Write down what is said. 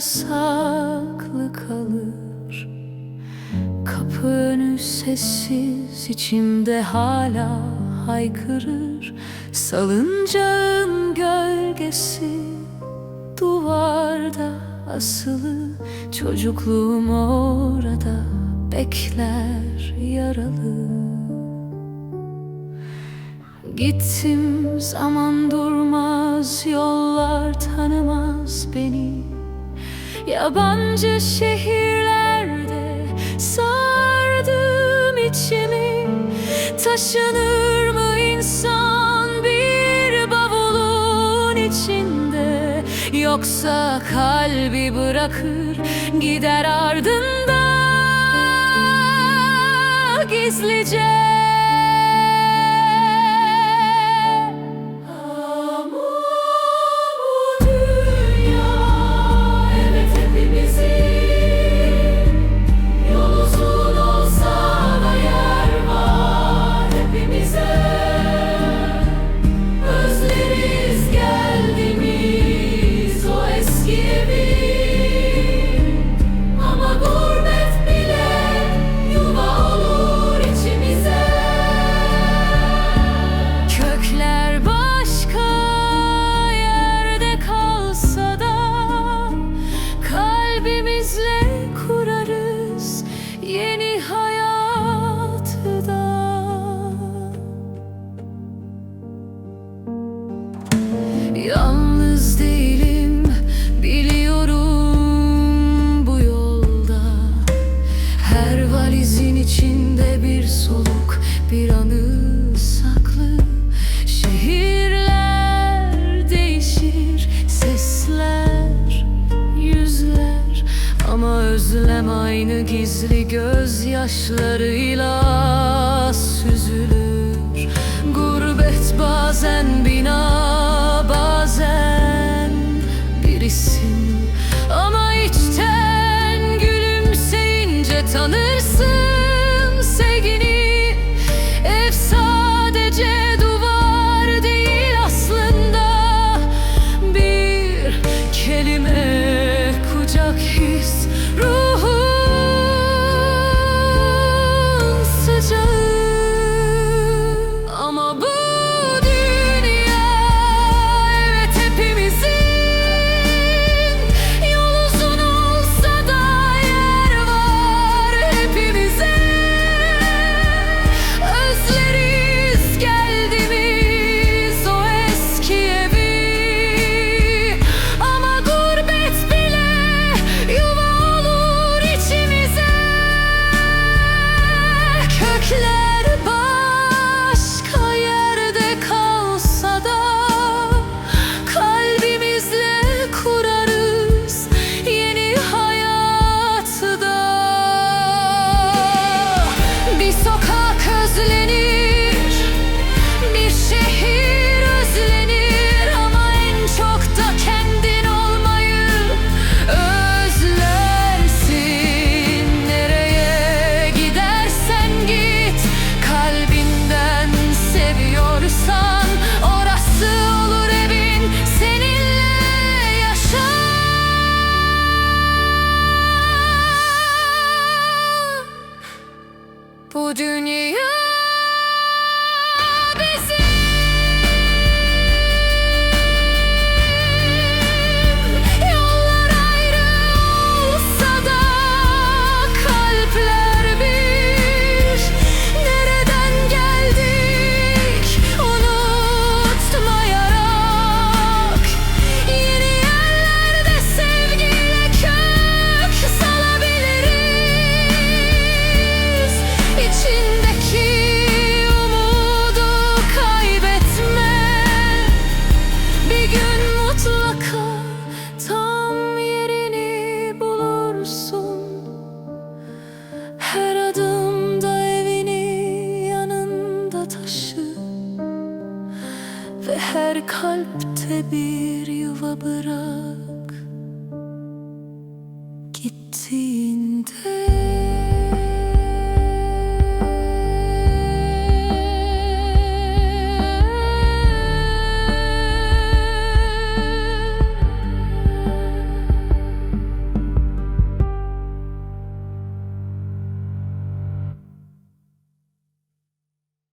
saklı kalır. Kapı önü sessiz içimde hala haykırır. Salıncağın gölgesi duvarda asılı. Çocukluğum orada bekler yaralı. Gittim zaman durmaz yollar tanımaz beni Yabancı şehirlerde sardım içimi. Taşınır mı insan bir bavulun içinde? Yoksa kalbi bırakır gider ardında gizlice Yalnız değilim biliyorum bu yolda. Her valizin içinde bir soluk bir anı saklı. Şehirler değişir sesler yüzler. Ama özlem aynı gizli gözyaşlarıyla süzülür. Gurbet bazen bina bir isim Ama içten gülümseyince tanırsın sevgini. Ev sadece duvar değil aslında Bir kelime Her kalpte bir yuva bırak. Gittiğinde